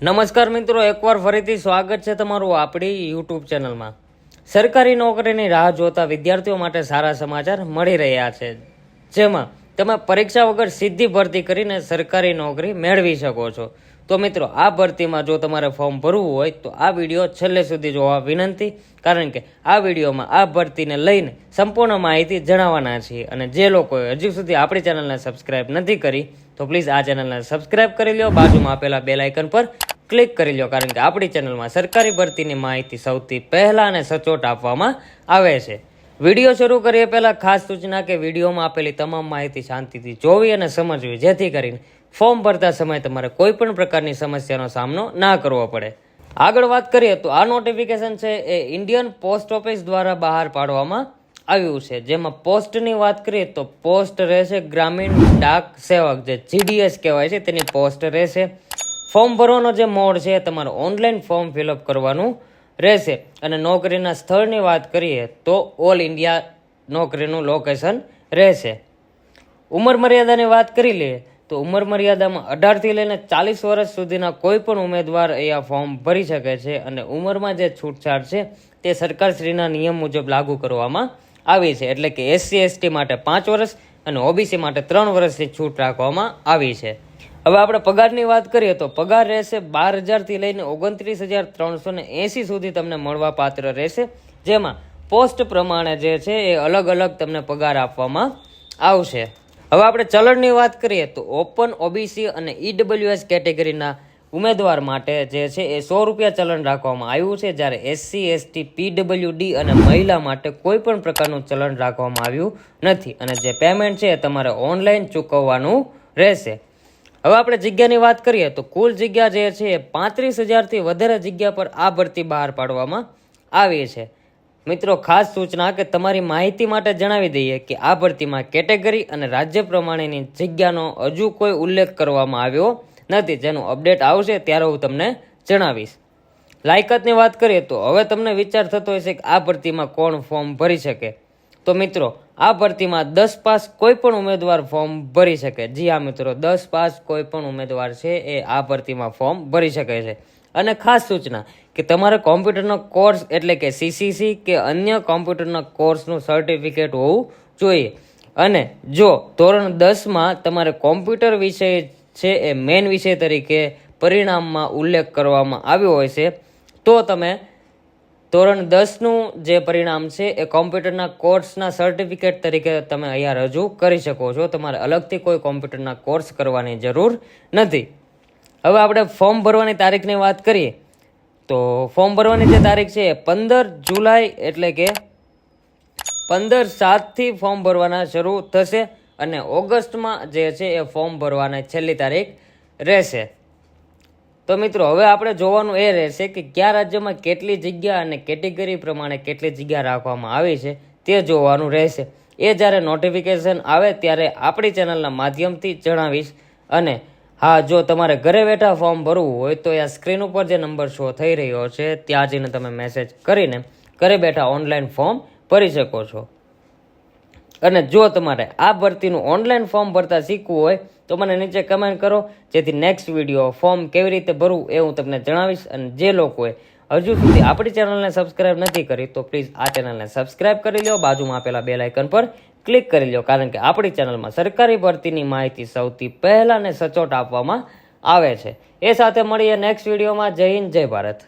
નમસ્કાર મિત્રો, એકવાર ફરીથી સ્વાગત છે તમારું આપણી યુટ્યુબ ચેનલમાં. સરકારી નોકરીની રાહ જોતા વિદ્યાર્થીઓ માટે સારા સમાચાર મળી રહ્યા છે. જેમાં તમે પરીક્ષા વગર સીધી ભરતી કરીને સરકારી નોકરી મેળવી શકો છો. તો મિત્રો, આ ભરતીમાં જો તમારે ફોર્મ ભરવું હોય, તો આ વીડિયો છેલ્લે સુધી જોવા વિનંતી, કારણ કે આ વિડીયોમાં આ ભરતીને લઈને સંપૂર્ણ માહિતી જણાવવાના છીએ. અને જે લોકોએ હજુ સુધી આપણી ચેનલને સબસ્ક્રાઇબ નથી કરી, તો પ્લીઝ આ ચેનલને સબસ્ક્રાઇબ કરી લો બાજુમાં આપેલા બેલ આઇકન પર ક્લિક કરી લો, કારણ કે આપણી ચેનલમાં સરકારી ભરતીની માહિતી સૌથી પહેલાં અને સચોટ આપવામાં આવે છે. વીડિયો શરૂ કરીએ પહેલાં ખાસ સૂચના કે વિડીયોમાં આપેલી તમામ માહિતી શાંતિથી જોવી અને સમજવી, જેથી કરીને ફોર્મ ભરતા સમયે તમારે કોઈ પણ પ્રકારની સમસ્યાનો સામનો ના કરવો પડે. આગળ વાત કરીએ તો આ નોટિફિકેશન છે એ ઇન્ડિયન પોસ્ટ ઓફિસ દ્વારા બહાર પાડવામાં આવ્યું છે. જેમાં પોસ્ટની વાત કરીએ તો પોસ્ટ રહેશે ગ્રામીણ ડાક સેવક, જે જીડીએસ કહેવાય છે. તેની પોસ્ટ રહેશે ફોર્મ ભરવાનો જે મોડ છે તમારે ઓનલાઈન ફોર્મ ફિલઅપ કરવાનું રહેશે. અને નોકરીના સ્થળની વાત કરીએ તો ઓલ ઇન્ડિયા નોકરીનું લોકેશન રહેશે. ઉંમર મર્યાદાની વાત કરી લઈએ તો ઉંમર મર્યાદામાં અઢારથી લઈને ચાલીસ વર્ષ સુધીના કોઈ પણ ઉમેદવાર અહીંયા ફોર્મ ભરી શકે છે અને ઉંમરમાં જે છૂટછાટ છે તે સરકારશ્રીના નિયમ મુજબ લાગુ કરવામાં આવી છે. એટલે કે એસસી, એસટી માટે પાંચ વર્ષ અને ઓબીસી માટે ત્રણ વર્ષની છૂટ રાખવામાં આવી છે. હવે આપણે પગારની વાત કરીએ તો પગાર રહેશે બાર હજારથી લઈને ઓગણત્રીસ હજાર ત્રણસો ને એંસી સુધી તમને મળવા પાત્ર રહેશે. જેમાં પોસ્ટ પ્રમાણે જે છે એ અલગ અલગ તમને પગાર આપવામાં આવશે. હવે આપણે ચલણની વાત કરીએ તો ઓપન, ઓબીસી અને ઈડબ્લ્યુએસ કેટેગરીના ઉમેદવાર માટે જે છે એ સો રૂપિયા ચલણ રાખવામાં આવ્યું છે. જ્યારે એસસી એસટી પીડબ્લ્યુડી અને મહિલા માટે કોઈ પણ પ્રકારનું ચલણ રાખવામાં આવ્યું નથી. અને જે પેમેન્ટ છે એ તમારે ઓનલાઈન ચૂકવવાનું રહેશે. હવે આપણે જગ્યાની વાત કરીએ તો કુલ જગ્યા જે છે એ પાંત્રીસ હજારથી વધારે જગ્યા પર આ ભરતી બહાર પાડવામાં આવી છે. મિત્રો, ખાસ સૂચના કે તમારી માહિતી માટે જણાવી દઈએ કે આ ભરતીમાં કેટેગરી અને રાજ્ય પ્રમાણેની જગ્યાનો હજુ કોઈ ઉલ્લેખ કરવામાં આવ્યો નથી. જેનું અપડેટ આવશે ત્યારે હું તમને જણાવીશ. લાયકાતની વાત કરીએ તો હવે તમને વિચાર થતો હશે કે આ ભરતીમાં કોણ ફોર્મ ભરી શકે. તો મિત્રો આ ભરતીમાં દસ પાસ કોઈ પણ ઉમેદવાર ફોર્મ ભરી શકે. જી હા મિત્રો, દસ પાસ કોઈ પણ ઉમેદવાર છે એ આ ભરતીમાં ફોર્મ ભરી શકે છે. અને ખાસ સૂચના કે તમારે કોમ્પ્યુટરનો કોર્સ એટલે કે સીસીસી કે અન્ય કોમ્પ્યુટરના કોર્સનું સર્ટિફિકેટ હોવું જોઈએ. અને જો ધોરણ દસમાં તમારે કોમ્પ્યુટર વિષય છે એ મેઇન વિષય તરીકે પરિણામમાં ઉલ્લેખ કરવામાં આવ્યો હોય છે, તો તમે ધોરણ દસનું જે પરિણામ છે, એ કોમ્પ્યુટરના કોર્સના સર્ટિફિકેટ તરીકે તમે અહીંયા રજૂ કરી શકો છો. તમારે અલગથી કોઈ કોમ્પ્યુટરના કોર્સ કરવાની જરૂર નથી. હવે આપણે ફોર્મ ભરવાની તારીખની વાત કરીએ. તો ફોર્મ ભરવાની જે તારીખ છે, એ પંદર જુલાઈ એટલે કે પંદર સાતથી ફોર્મ ભરવાના શરૂ થશે અને ઓગસ્ટમાં જે છે, એ ફોર્મ ભરવાની છેલ્લી તારીખ રહેશે. તો મિત્રો, હવે આપણે જોવાનું એ રહેશે કે કયા રાજ્યમાં કેટલી જગ્યા અને કેટેગરી પ્રમાણે કેટલી જગ્યા રાખવામાં આવી છે તે જોવાનું રહેશે. એ જ્યારે નોટિફિકેશન આવે ત્યારે આપણી ચેનલના માધ્યમથી જણાવીશ અને હા, જો તમારે ઘરે બેઠા ફોર્મ ભરવું હોય તો આ સ્ક્રીન ઉપર જે નંબર શો થઈ રહ્યો છે, ત્યાં જઈને તમે મેસેજ કરીને ઘરે બેઠા ઓનલાઈન ફોર્મ ભરી શકો છો. અને જો તમારે આ ભરતીનું ઓનલાઈન ફોર્મ ભરતા શીખવું હોય, તો મને નીચે કમેન્ટ કરો. જેથી નેક્સ્ટ વીડિયો ફોર્મ કેવી રીતે ભરવું એ હું તમને જણાવીશ અને જે લોકોએ હજુ સુધી આપણી ચેનલને સબસ્ક્રાઇબ નથી કરી, તો પ્લીઝ આ ચેનલને સબસ્ક્રાઇબ કરી લો બાજુમાં આપેલા બેલ આઇકન પર ક્લિક કરી લો કારણ કે આપણી ચેનલમાં સરકારી ભરતીની માહિતી સૌથી પહેલાં ને સચોટ આપવામાં આવે છે. એ સાથે મળીએ નેક્સ્ટ વિડીયોમાં જય હિન્દ, જય ભારત.